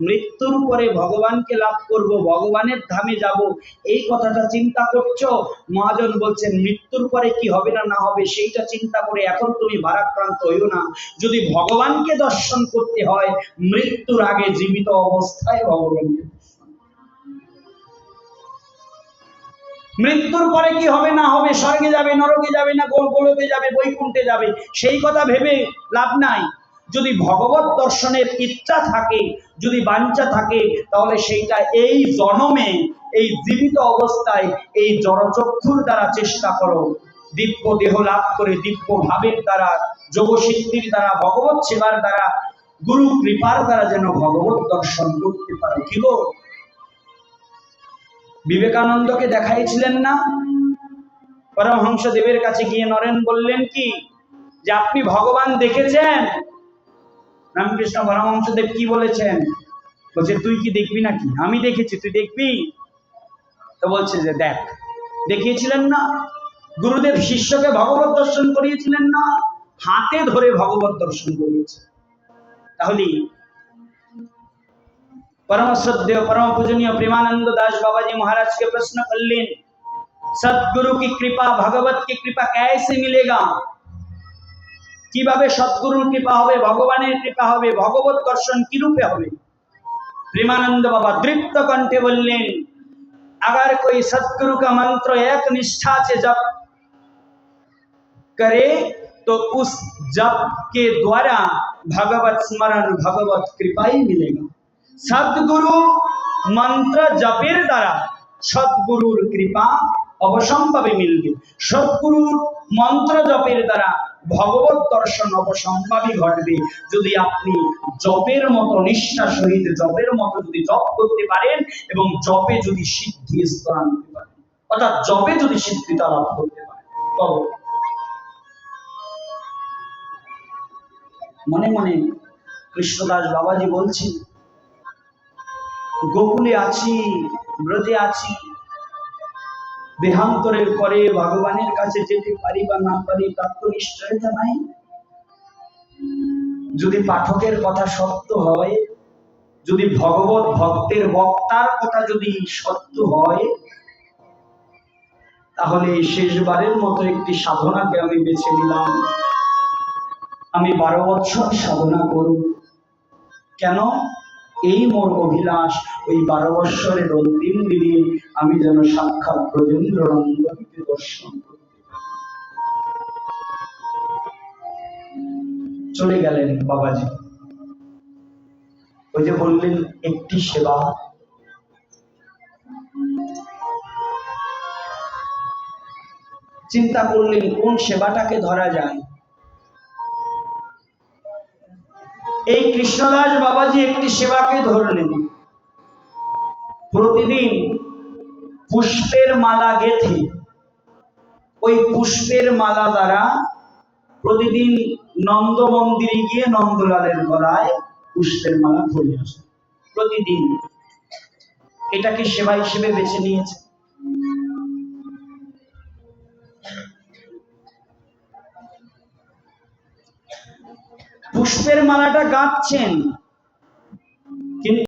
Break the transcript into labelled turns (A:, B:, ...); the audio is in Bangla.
A: মৃত্যুর পরে ভগবানকে লাভ করব, ভগবানের ধামে যাব। এই কথাটা চিন্তা করছ? মহাজন বলছেন, মৃত্যুর পরে কি হবে না না হবে, সেইটা চিন্তা করে এখন তুমি ভারাক্রান্ত হইও না। যদি ভগবানকে দর্শন করতে হয়, মৃত্যুর আগে জীবিত অবস্থায় ভগবানকে মৃত্যুর পরে কি হবে, না হবে, স্বর্গে যাবে, নরকে যাবে, না গোল গোলকে যাবে, বৈকুণ্ঠে যাবে, সেই কথা ভেবে লাভ নাই। যদি ভগবত দর্শনের ইচ্ছা থাকে, যদি বাঞ্ছা থাকে, তাহলে সেইটা এই জনমে, এই জীবিত অবস্থায় এই জড়চক্ষুর দ্বারা চেষ্টা করো। দিব্য দেহ লাভ করে দিব্য ভাবের দ্বারা, যোগসিদ্ধির দ্বারা, ভগবত সেবার দ্বারা, গুরু কৃপার দ্বারা যেন ভগবত দর্শন করতে পারো। কি গো? বিবেকানন্দকে দেখাইছিলেন না? পরমহংস দেবের কাছে গিয়ে নরেন বললেন কি, যে আপনি ভগবান দেখেছেন? রামকৃষ্ণ পরমহংসদেব কি বলেছেন বলছে তুই কি দেখবি নাকি আমি দেখেছি তুই দেখবি তো বলছে যে দেখ দেখিয়েছিলেন না গুরুদেব শিষ্যকে ভগবত দর্শন করিয়েছিলেন না হাতে ধরে ভগবত দর্শন করিয়েছে তাহলে परम श्रद्धेय परम पूजनीय प्रेमानंद दास बाबा जी महाराज के प्रश्न करलेन सदगुरु की कृपा भगवत की कृपा कैसे मिलेगा কিভাবে সদ্গুরুর কৃপা হবে ভগবানের কৃপা হবে ভগবত দর্শন কি রূপে হবে প্রেমানন্দ বাবা দৃপ্ত কণ্ঠে বললেন अगर कोई सदगुरु का मंत्र एक निष्ठा से जप करे तो उस जप के द्वारा भगवत स्मरण भगवत कृपा ही मिलेगा সদ্গুরু মন্ত্র জপের দ্বারা সদ্গুরুর কৃপা অবসম্ভাবে মিলবে সদ্গুরুর মন্ত্র জপের দ্বারা ভগবত দর্শন অবসম্ভাবী ঘটবে। যদি আপনি জপের মতো নিষ্ঠা সহিত জপের মতো যদি জপ করতে পারেন এবং জপে যদি সিদ্ধি স্তর আনতে পারেন, অর্থাৎ জপে যদি সিদ্ধিতা লাভ করতে পারেন, তবে মনে মনে কৃষ্ণদাস বাবাজি বলছেন, গোকুলে আছি ব্রজে আছি দেহান্তরের পরে ভগবানের কাছে যেতে পারি বা না পারি, তার তো নিশ্চয়তা নাই। যদি পাঠকের কথা সত্য হয়, যদি ভগবত ভক্তের বক্তার কথা যদি সত্য হয়, তাহলে শেষবারের মতো একটি সাধনাকে আমি বেছে নিলাম। আমি বারো বছর সাধনা করব। কেন? এই মোর অভিলাষ, ওই বারো বৎসরের অন্তিম দিনে আমি যেন সাক্ষাৎ ব্রজেন্দ্র নন্দনকে দর্শন চলে গেলেন বাবাজি। ওই যে বললেন, একটি সেবা। চিন্তা করলেন, কোন সেবাটাকে ধরা যায়? এই কৃষ্ণদাস বাবাজি একটি সেবাকে ধরলেন। প্রতিদিন পুষ্পের মালা গেথে, ওই পুষ্পের মালা দ্বারা প্রতিদিন নন্দ মন্দিরে গিয়ে নন্দলালের গলায় পুষ্পের মালা ধরে আসে, প্রতিদিন। এটাকে সেবা হিসেবে বেছে নিয়েছে? পুষ্পের মালাটা গাঁথছেন।